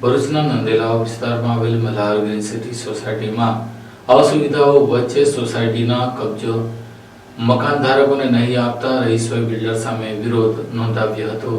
ભરૂચના નંદેલા વિસ્તારમાં આવેલ મલ્હાર ગ્રીન સિટી સોસાયટીમાં અસુવિધાઓ વચ્ચે સોસાયટીના કબજો મકાન ધારકોને નહીં આપતા રહીશોએ બિલ્ડર સામે વિરોધ નોંધાવ્યો હતો.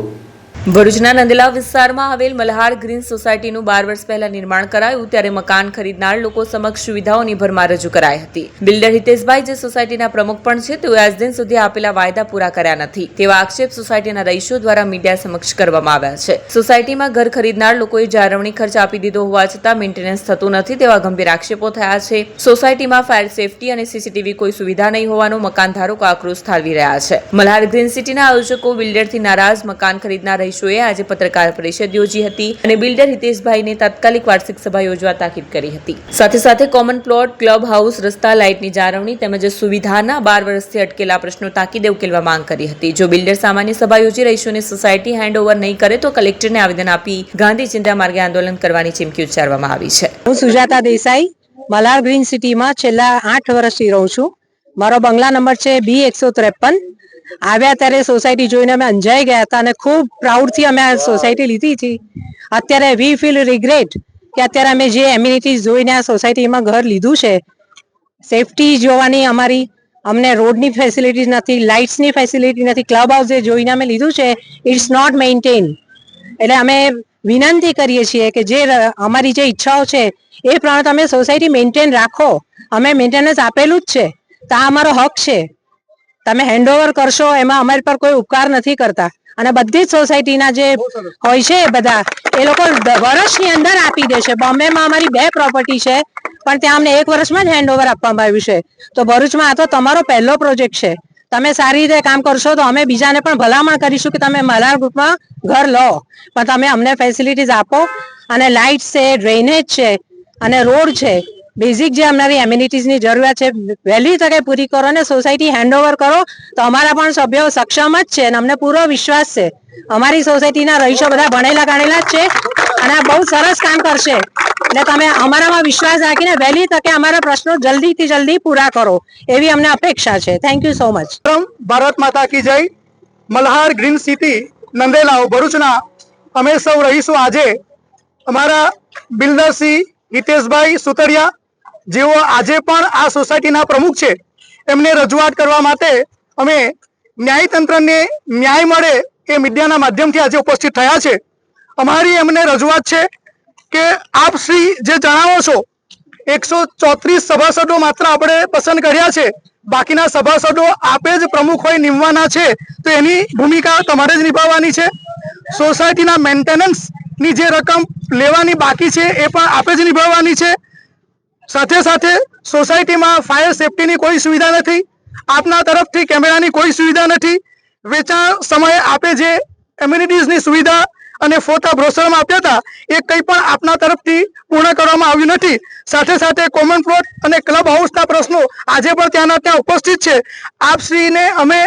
ભરૂચના નંદેલા વિસ્તારમાં આવેલ મલ્હાર ગ્રીન સોસાયટીનું બાર વર્ષ પહેલા નિર્માણ કરાયું, ત્યારે મકાન ખરીદનાર લોકો સમક્ષ સુવિધાઓની ભરમાં રજૂ કરાઈ હતી. બિલ્ડર હિતેશભાઈ, જે સોસાયટીના પ્રમુખ પણ છે, તેઓએ આજ દિન સુધી આપેલા વાયદા પૂરા કર્યા નથી. તેવા આક્ષેપ સોસાયટીના રહીશો દ્વારા મીડિયા સમક્ષ કરવામાં આવ્યા છે. સોસાયટીમાં ઘર ખરીદનાર લોકોએ જાળવણી ખર્ચ આપી દીધો હોવા છતાં મેન્ટેનન્સ થતું નથી તેવા ગંભીર આક્ષેપો થયા છે. સોસાયટીમાં ફાયર સેફટી અને સીસીટીવી કોઈ સુવિધા નહીં હોવાનો મકાન ધારકો આક્રોશ ઠાલવી રહ્યા છે. મલ્હાર ગ્રીન સિટીના આયોજકો બિલ્ડરથી નારાજ, મકાન ખરીદનાર રહીશોએ આજે પત્રકાર પરિષદ યોજી હતી અને બિલ્ડર હિતેશભાઈને તાત્કાલિક વાર્ષિક સભા યોજવા તાકીદ કરી હતી. સાથે સાથે કોમન પ્લોટ ક્લબ હાઉસ રસ્તા, લાઇટની જાળવણી તેમજ સુવિધાના બાર વર્ષથી અટકેલા પ્રશ્નો તાકીદે ઉકેલવા માંગ કરી હતી. જો બિલ્ડર સામાન્ય સભા યોજી રહીશોને સોસાયટી હેન્ડઓવર નહીં કરે તો કલેક્ટરને આવેદન આપી ગાંધી ચિંતા માર્ગે આંદોલન કરવાની ચીમકી ઉચ્ચારવામાં આવી છે. હું સુજાતા દેસાઈ, મલાર ગ્રીન સિટીમાં છેલ્લા આઠ વર્ષથી રહું છું. મારો બંગલા નંબર છે બી એકસો ત્રેપન આવ્યા ત્યારે સોસાયટી જોઈને અમે અંજાઈ ગયા હતા અને ખૂબ પ્રાઉડથી અમે આ સોસાયટી લીધી હતી. અત્યારે વી ફીલ રિગ્રેટ કે અત્યારે અમે જે એમ્યુનિટીઝ જોઈને આ સોસાયટીમાં ઘર લીધું છે સેફટી જોવાની અમારી અમને રોડની ફેસિલિટી નથી લાઇટ્સની ફેસિલિટી નથી ક્લબ હાઉસ જે જોઈને અમે લીધું છે ઇટ્સ નોટ મેન્ટેન એટલે અમે વિનંતી કરીએ છીએ કે જે અમારી જે ઈચ્છાઓ છે એ પ્રમાણે તમે સોસાયટી મેન્ટેન રાખો. અમે મેન્ટેનન્સ આપેલું જ છે. તો આ અમારો હક છે. તમે હેન્ડઓવર કરશો એમાં અમારી પર કોઈ ઉપકાર નથી કરતા. અને બધી જ સોસાયટીના જે હોય છે બધા એ લોકો વર્ષની અંદર આપી દે છે. બોમ્બેમાં અમારી બે પ્રોપર્ટી છે પણ ત્યાં અમને એક વર્ષમાં જ હેન્ડઓવર આપવામાં આવ્યું છે. તો ભરૂચમાં આ તો તમારો પહેલો પ્રોજેક્ટ છે. તમે સારી રીતે કામ કરશો તો અમે બીજાને પણ ભલામણ કરીશું કે તમે મલાર ગ્રુપમાં ઘર લો. પણ તમે અમને ફેસિલિટીઝ આપો. અને લાઇટ છે ડ્રેનેજ છે અને રોડ છે બેઝિક જે અમારી એમ્યુનિટીઝની જરૂરિયાત છે, વહેલી તકે પૂરી કરો અને સોસાયટી હેન્ડઓવર કરો, તો અમારા પણ સભ્યો સક્ષમ જ છે અને અમને પૂરો વિશ્વાસ છે. અમારી સોસાયટીના રહીશો બધા ભણેલા ગણેલા જ છે અને આ બહુ સરસ કામ કરશે. એટલે તમે અમારામાં વિશ્વાસ રાખીને વહેલી તકે અમારા પ્રશ્નો જલ્દીથી જલ્દી પૂરા કરો, એવી અમને અપેક્ષા છે. Thank you so much Bharat Mata કી જય. મલ્હાર ગ્રીન સિટી, નંદેલાવ, ભરૂચના. અમે સૌ રહીશું આજે અમારા બિલ્ડર શ્રી હિતેશભાઈ સુતરિયા જેઓ આજે પણ આ સોસાયટીના પ્રમુખ છે, એમને રજૂઆત કરવા માટે અમે ન્યાયતંત્રને ન્યાય મળે એ મીડિયાના માધ્યમથી આજે ઉપસ્થિત થયા છે. અમારી એમને રજૂઆત છે કે આપ શ્રી જે જણાવો છો, એકસો ચોત્રીસ સભાસદો માત્ર આપણે પસંદ કર્યા છે, બાકીના સભાસદો આપે જ પ્રમુખ હોય, નિમવાના છે, તો એની ભૂમિકા તમારે જ નિભાવવાની છે. સોસાયટીના મેન્ટેનન્સની જે રકમ લેવાની બાકી છે, એ પણ આપે જ નિભાવવાની છે. સાથે સાથે સોસાયટીમાં ફાયર સેફટીની કોઈ સુવિધા નથી, આપના તરફથી કેમેરાની કોઈ સુવિધા નથી. વેચાણ સમયે આપે જે એમ્યુનિટીઝની સુવિધા અને ફોટા બ્રોશરમાં આપ્યા હતા, એ કંઈ પણ આપના તરફથી પૂર્ણ કરવામાં આવ્યું નથી. સાથે સાથે કોમન પ્લોટ અને ક્લબ હાઉસના પ્રશ્નો આજે પણ ત્યાંના ત્યાં ઉપસ્થિત છે. આપશ્રીને અમે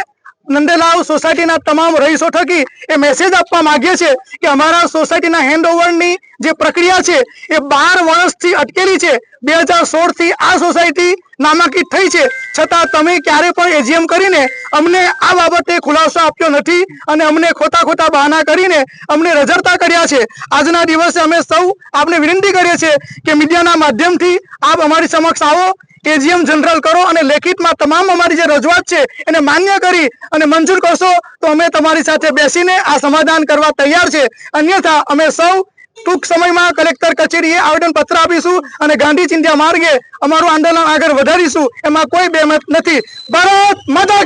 નંદેલાલ સોસાયટીના તમામ રહીશો થકી એ મેસેજ આપવા માંગીએ છીએ કે અમારા સોસાયટીના હેન્ડઓવરની જે પ્રક્રિયા છે એ બાર વર્ષથી અટકેલી છે. બે હજાર આ સોસાયટી નામાંકિત થઈ છે. છતાં તમે ક્યારે પણ એજીએમ કરીને અમને આ બાબતે ખુલાસો આપ્યો નથી અને અમને ખોટા ખોટા બહાના કરીને અમને રજડતા કર્યા છે. આજના દિવસે અમે સૌ આપને વિનંતી કરીએ છીએ કે મીડિયાના માધ્યમથી આપ અમારી સમક્ષ આવો. એજીએમ જનરલ કરો અને લેખિતમાં તમામ અમારી જે રજૂઆત છે એને માન્ય કરી અને મંજૂર કરશો, તો અમે તમારી સાથે બેસીને આ સમાધાન કરવા તૈયાર છે. અન્યથા, અમે સૌ ટૂંક સમયમાં કલેક્ટર કચેરીએ આવેદન પત્ર આપીશું અને ગાંધી ચિંધ્યા માર્ગે અમારું આંદોલન આગળ વધારીશું. એમાં કોઈ બેમત નથી. ભારત માતા